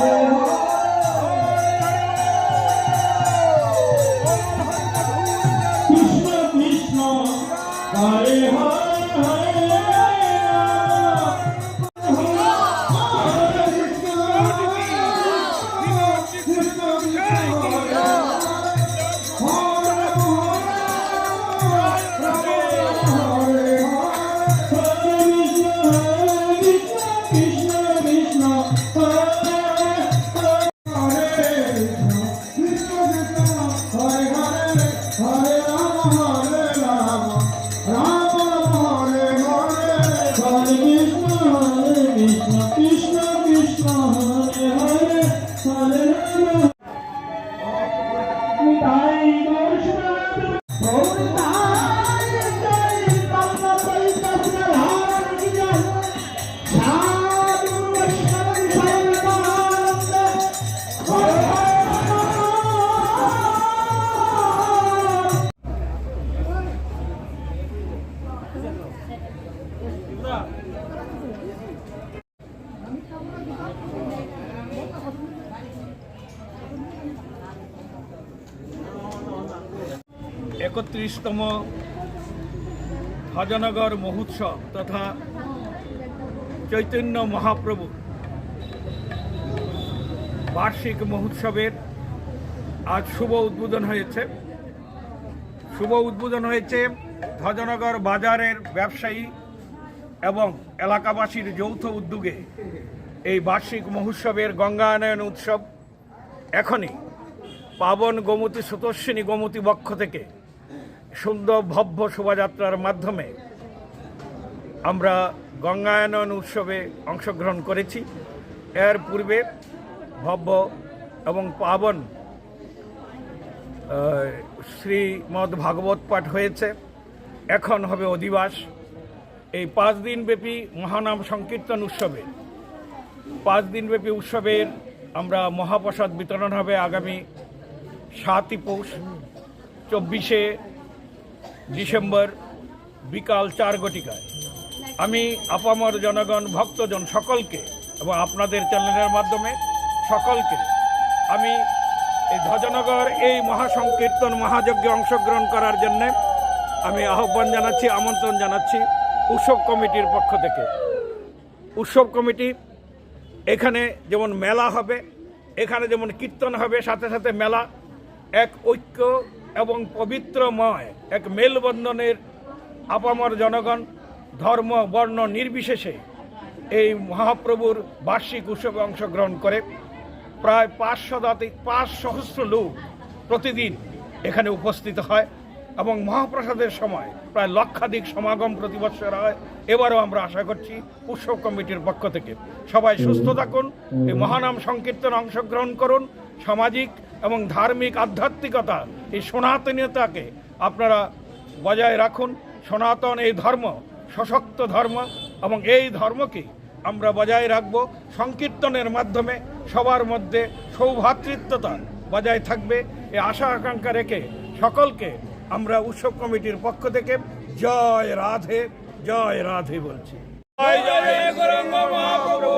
Amen. একত্রিশতম ভজনগর মহোৎসব তথা চৈতন্য মহাপ্রভু বার্ষিক মহোৎসবের আজ শুভ উদ্বোধন হয়েছে। শুভ উদ্বোধন হয়েছে ভজনগর বাজারের ব্যবসায়ী এবং এলাকাবাসীর যৌথ উদ্যোগে। এই বার্ষিক মহোৎসবের গঙ্গায়ন উৎসব এখনই পাবন গোমতী সুতস্বিনী গোমতী বক্ষ থেকে সুন্দর ভব্য শোভাযাত্রার মাধ্যমে আমরা গঙ্গায়নন উৎসবে অংশগ্রহণ করেছি। এর পূর্বে ভব্য এবং পাবন শ্রীমদ্ ভাগবত পাঠ হয়েছে। এখন হবে অধিবাস। এই পাঁচ দিনব্যাপী মহানাম সংকীর্তন উৎসবে। পাঁচ দিনব্যাপী উৎসবের আমরা মহাপ্রসাদ বিতরণ হবে আগামী সাতই পৌষ, চব্বিশে ডিসেম্বর বিকাল চার ঘটিকায়। আমি আপামর জনগণ, ভক্তজন সকলকে এবং আপনাদের চ্যানেলের মাধ্যমে সকলকে আমি এই ধ্বজনগর এই মহাসংকীর্তন মহাযজ্ঞে অংশগ্রহণ করার জন্য আমি আহ্বান জানাচ্ছি, আমন্ত্রণ জানাচ্ছি উৎসব কমিটির পক্ষ থেকে। উৎসব কমিটি এখানে যেমন মেলা হবে, এখানে যেমন কীর্তন হবে, সাথে সাথে মেলা এক ঐক্য এবং পবিত্রময় এক মেলবন্ধনের আপামর জনগণ, ধর্ম, বর্ণ নির্বিশেষে এই মহাপ্রভুর বার্ষিক উৎসবে অংশগ্রহণ করে প্রায় পাঁচ শতাধিক পাঁচ সহস্র লোক প্রতিদিন এখানে উপস্থিত হয় এবং মহাপ্রসাদের সময় প্রায় লক্ষাধিক সমাগম প্রতি বছর হয়। এবারও আমরা আশা করছি উৎসব কমিটির পক্ষ থেকে। সবাই সুস্থ থাকুন, এই মহানাম সংকীর্তন অংশগ্রহণ করুন, সামাজিক এবং ধার্মিক আধ্যাত্মিকতা এই সনাতনীয়তাকে আপনারা বজায় রাখুন সনাতন এই ধর্ম সশক্ত ধর্ম এবং এই ধর্মকে আমরা বজায় রাখব সংকীর্তনের মাধ্যমে সবার মধ্যে সৌভ্রাতৃত্বতা বজায় থাকবে এই আশা আকাঙ্ক্ষা রেখে সকলকে আমরা উৎসব কমিটির পক্ষ থেকে জয় রাধে জয় রাধে বলছি জয় জয় মহাপ্রভু